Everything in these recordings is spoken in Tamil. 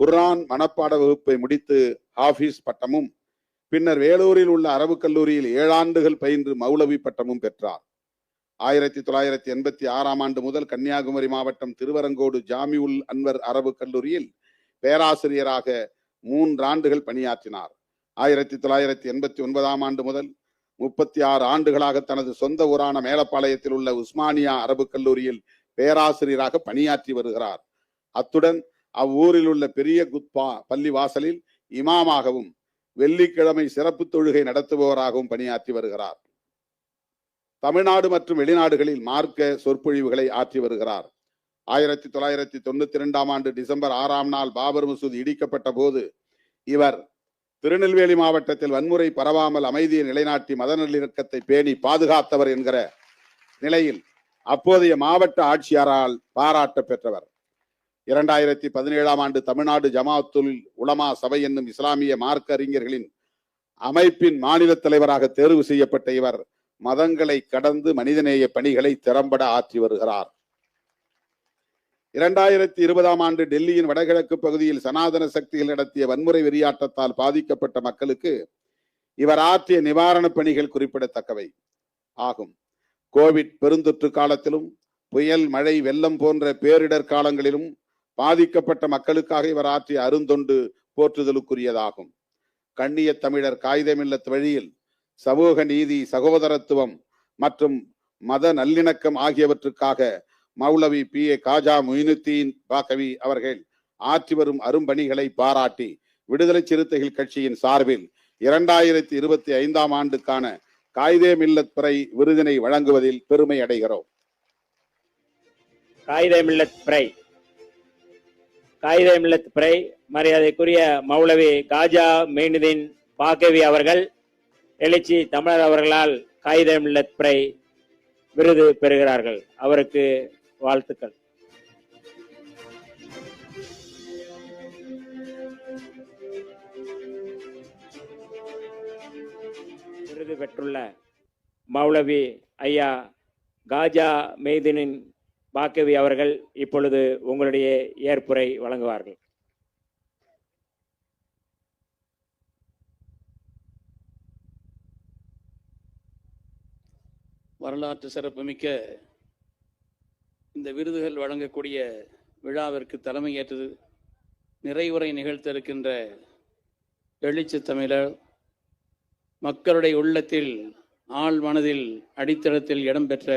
குர்ஆன் மனப்பாட வகுப்பை முடித்து ஹாஃபிஸ் பட்டமும் பின்னர் வேலூரில் உள்ள அரபு கல்லூரியில் ஏழாண்டுகள் பயின்று மௌலவி பட்டமும் பெற்றார். ஆயிரத்தி தொள்ளாயிரத்தி எண்பத்தி ஆறாம் ஆண்டு முதல் கன்னியாகுமரி மாவட்டம் திருவரங்கோடு ஜாமிஉல் அன்வர் அரபு கல்லூரியில் பேராசிரியராக மூன்றாண்டுகள் பணியாற்றினார். ஆயிரத்தி தொள்ளாயிரத்தி எண்பத்தி ஒன்பதாம் ஆண்டு முதல் முப்பத்தி ஆறு ஆண்டுகளாக தனது சொந்த ஊரான மேலப்பாளையத்தில் உள்ள உஸ்மானியா அரபு கல்லூரியில் பேராசிரியராக பணியாற்றி வருகிறார். அத்துடன் அவ்வூரில் உள்ள பெரிய குத்பா பள்ளி வாசலில் இமாமாகவும் வெள்ளிக்கிழமை சிறப்பு தொழுகை நடத்துபவராகவும் பணியாற்றி வருகிறார். தமிழ்நாடு மற்றும் வெளிநாடுகளில் மார்க்க சொற்பொழிவுகளை ஆற்றி வருகிறார். ஆயிரத்தி தொள்ளாயிரத்தி தொண்ணூத்தி இரண்டாம் ஆண்டு டிசம்பர் ஆறாம் நாள் பாபர் மசூதி இடிக்கப்பட்ட போது இவர் திருநெல்வேலி மாவட்டத்தில் வன்முறை பரவாமல் அமைதியை நிலைநாட்டி மத நல்லிணக்கத்தை பேணி பாதுகாத்தவர் என்கிற நிலையில் அப்போதைய மாவட்ட ஆட்சியாரால் பாராட்ட பெற்றவர். இரண்டாயிரத்தி பதினேழாம் ஆண்டு தமிழ்நாடு ஜமாத்துல் உலமா சபை என்னும் இஸ்லாமிய மார்க்க அறிஞர்களின் அமைப்பின் மாநில தலைவராக தேர்வு செய்யப்பட்ட இவர் மதங்களை கடந்து மனிதநேய பணிகளை திறம்பட ஆற்றி வருகிறார். இரண்டாயிரத்தி இருபதாம் ஆண்டு டெல்லியின் வடகிழக்கு பகுதியில் சனாதன சக்திகள் நடத்திய வன்முறை வெறியாட்டத்தால் பாதிக்கப்பட்ட மக்களுக்கு இவர் ஆற்றிய நிவாரணப் பணிகள் குறிப்பிடத்தக்கவை. ஆகும். கோவிட் பெருந்தொற்று காலத்திலும் புயல் மழை வெள்ளம் போன்ற பேரிடர் காலங்களிலும் பாதிக்கப்பட்ட மக்களுக்காக இவர் ஆற்றிய அருந்தொண்டு போற்றுதலுக்குரியதாகும். கண்ணிய தமிழர் காகிதமில்லத் வழியில் சமூக நீதி சகோதரத்துவம் மற்றும் மத நல்லிணக்கம் ஆகியவற்றுக்காக மௌலவி பி. ஏ. காஜா மொயினுத்தீன் பாகவி அவர்கள் ஆற்றி வரும் அரும்பணிகளை பாராட்டி விடுதலை சிறுத்தைகள் கட்சியின் சார்பில் இரண்டாயிரத்தி இருபத்தி ஐந்தாம் ஆண்டுக்கான காயிதே மில்லத் பிறை விருதினை வழங்குவதில் பெருமை அடைகிறோம். காயிதே மில்லத் பிறை. காயிதே மில்லத் பிறை மரியாதைக்குரிய மௌலவி காஜா மெய்னுதீன் பாக்கவி அவர்கள் எழுச்சி தமிழர் அவர்களால் காயிதே மில்லத் பிறை விருது பெறுகிறார்கள். அவருக்கு வாழ்த்துக்கள். விருது பெற்றுள்ள மௌலவி ஐயா காஜா மெய்தினின் பாக்கவி அவர்கள் இப்பொழுது உங்களுடைய ஏற்புரை வழங்குவார்கள். வரலாற்று சிறப்புமிக்க இந்த விருதுகள் வழங்கக்கூடிய விழாவிற்கு தலைமையேற்று நிறைவுரை நிகழ்த்த இருக்கின்ற எழுச்சி தமிழர் மக்களுடைய உள்ளத்தில் ஆழ் மனதில் அடித்தளத்தில் இடம்பெற்ற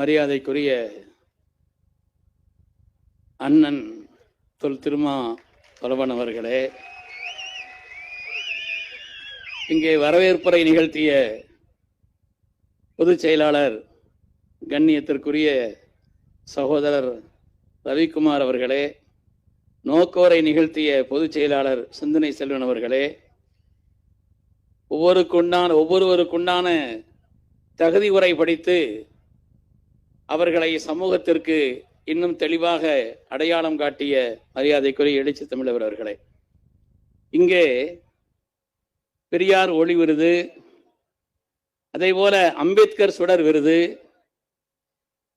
மரியாதைக்குரிய அண்ணன் தொல் திருமா பலவன் அவர்களே இங்கே வரவேற்புரை நிகழ்த்திய பொதுச் செயலாளர் கண்ணியத்திற்குரிய சகோதரர் ரவிக்குமார் அவர்களே நோக்கோரை நிகழ்த்திய பொதுச் செயலாளர் சிந்தனை செல்வன் அவர்களே ஒவ்வொருக்குண்டான ஒவ்வொருவருக்குண்டான தகுதி உரை படித்து அவர்களை சமூகத்திற்கு இன்னும் தெளிவாக அடையாளம் காட்டிய மரியாதைக்குரிய எழுச்சி தமிழவர் அவர்களே. இங்கே பெரியார் ஒளி விருது அதே போல அம்பேத்கர் சுடர் விருது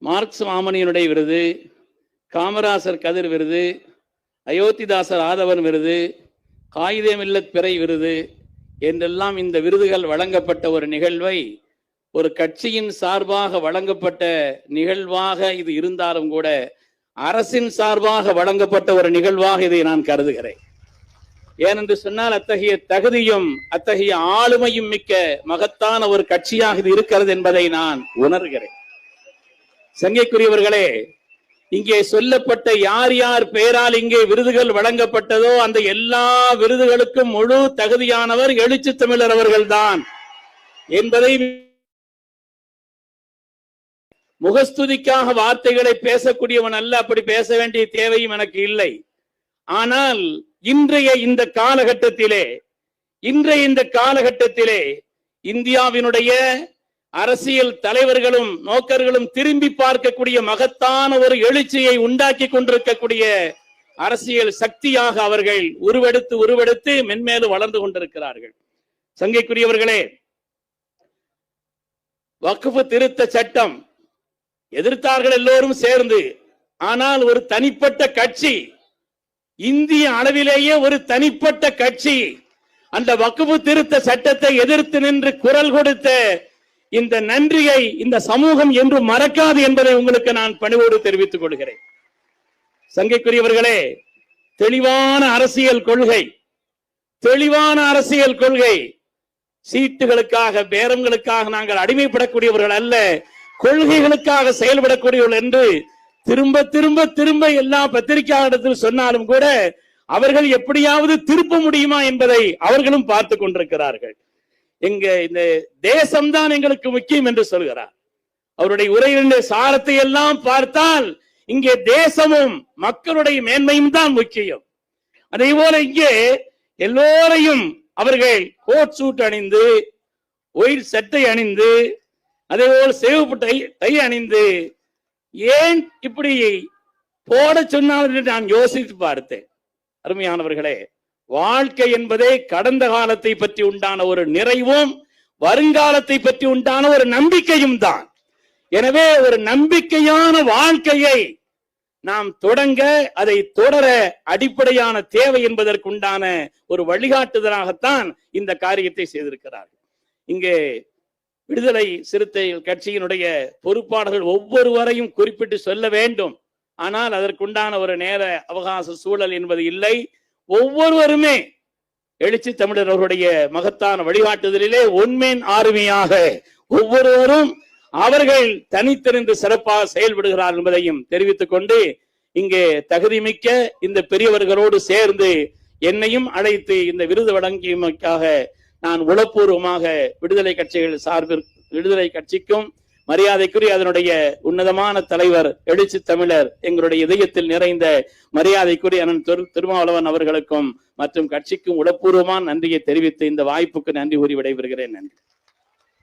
மார்க்ஸ் மாமனியனுடைய விருது காமராசர் கதிர் விருது அயோத்திதாசர் ஆதவன் விருது காகிதமில்லத் பிறை விருது என்றெல்லாம் இந்த விருதுகள் வழங்கப்பட்ட ஒரு நிகழ்வை ஒரு கட்சியின் சார்பாக வழங்கப்பட்ட நிகழ்வாக இது இருந்தாலும் கூட அரசின் சார்பாக வழங்கப்பட்ட ஒரு நிகழ்வாக இதை நான் கருதுகிறேன். ஏனென்று சொன்னால் அத்தகைய தகுதியும் அத்தகைய ஆளுமையும் மிக்க மகத்தான ஒரு கட்சியாக இது இருக்கிறது என்பதை நான் உணர்கிறேன். சங்கைக்குரியவர்களே இங்கே சொல்லப்பட்ட யார் யார் பெயரால் இங்கே விருதுகள் வழங்கப்பட்டதோ அந்த எல்லா விருதுகளுக்கும் முழு தகுதியானவர் எழுச்சி தமிழர் அவர்கள்தான் என்பதை முகஸ்துதிக்காக வார்த்தைகளை பேசக்கூடியவன் அல்ல அப்படி பேச வேண்டிய தேவையும் எனக்கு இல்லை. ஆனால் இன்றைய இந்த காலகட்டத்திலே இன்றைய இந்த காலகட்டத்திலே இந்தியாவினுடைய அரசியல் தலைவர்களும் நோக்கர்களும் திரும்பி பார்க்கக்கூடிய மகத்தான ஒரு எழுச்சியை உண்டாக்கி கொண்டிருக்கக்கூடிய அரசியல் சக்தியாக அவர்கள் உருவெடுத்து உருவெடுத்து மென்மேலும் வளர்ந்து கொண்டிருக்கிறார்கள். சங்கைக்குரியவர்களே வக்குஃபு திருத்த சட்டம் எதிர்த்தார்கள் எல்லோரும் சேர்ந்து. ஆனால் ஒரு தனிப்பட்ட கட்சி இந்திய அளவிலேயே ஒரு தனிப்பட்ட கட்சி அந்த வக்குவு திருத்த சட்டத்தை எதிர்த்து நின்று குரல் கொடுத்த இந்த நன்றியை இந்த சமூகம் என்று மறக்காது என்பதை உங்களுக்கு நான் பணிவோடு தெரிவித்துக் கொள்கிறேன். சங்கைக்குரியவர்களே தெளிவான அரசியல் கொள்கை தெளிவான அரசியல் கொள்கை சீட்டுகளுக்காக பேரங்களுக்காக நாங்கள் அடிமைப்படக்கூடியவர்கள் அல்ல. கொள்கைகளுக்காக செயல்படக்கூடியவர்கள் என்று திரும்ப திரும்ப திரும்ப எல்லா பத்திரிகையாளர்கள் சொன்னாலும் கூட அவர்கள் எப்படியாவது திருப்ப முடியுமா என்பதை அவர்களும் பார்த்து கொண்டிருக்கிறார்கள். எங்க இந்த தேசம்தான் எங்களுக்கு முக்கியம் என்று சொல்கிறார். அவருடைய உரையினுடைய சாரத்தை எல்லாம் பார்த்தால் இங்கே தேசமும் மக்களுடைய மேன்மையும் தான் முக்கியம். அதே போல இங்கே எல்லோரையும் அவர்கள் கோட் சூட் அணிந்து ஒயிட் சட்டை அணிந்து அதே போல் சிவப்பு டை டை அணிந்து ஏன் இப்படி போட சொன்னால் என்று நான் யோசித்து பார்த்தேன். அருமையானவர்களே வாழ்க்கை என்பதே கடந்த காலத்தை பற்றி உண்டான ஒரு நிறைவும் வருங்காலத்தை பற்றி உண்டான ஒரு நம்பிக்கையும் தான். எனவே ஒரு நம்பிக்கையான வாழ்க்கையை நாம் தொடங்க அதை தொடர அடிப்படையான தேவை என்பதற்குண்டான ஒரு வழிகாட்டுதலாகத்தான் இந்த காரியத்தை செய்திருக்கிறார்கள். இங்கே விடுதலை சிறுத்தைகள் கட்சியினுடைய பொறுப்பாளர்கள் ஒவ்வொருவரையும் குறிப்பிட்டு சொல்ல வேண்டும். ஆனால் அதற்குண்டான ஒரு நேர அவகாச சூழல் என்பது இல்லை. ஒவ்வொருவருமே எழுச்சி தமிழர் அவருடைய மகத்தான வழிகாட்டுதலிலே உண்மையின் ஆர்மியாக ஒவ்வொருவரும் அவர்கள் தனித்திருந்து சிறப்பாக செயல்படுகிறார் என்பதையும் தெரிவித்துக் கொண்டு இங்கே தகுதிமிக்க இந்த பெரியவர்களோடு சேர்ந்து என்னையும் அழைத்து இந்த விருது வழங்கியமைக்காக நான் உளப்பூர்வமாக விடுதலை கட்சிகள் சார்பில் விடுதலை கட்சிக்கும் மரியாதைக்குரிய அதனுடைய உன்னதமான தலைவர் எழுச்சி தமிழர் எங்களுடைய இதயத்தில் நிறைந்த மரியாதைக்குரிய அண்ணன் திரு திருமாவளவன் அவர்களுக்கும் மற்றும் கட்சிக்கும் உளப்பூர்வமான நன்றியை தெரிவித்து இந்த வாய்ப்புக்கு நன்றி கூறி விடைபெறுகிறேன். நன்றி.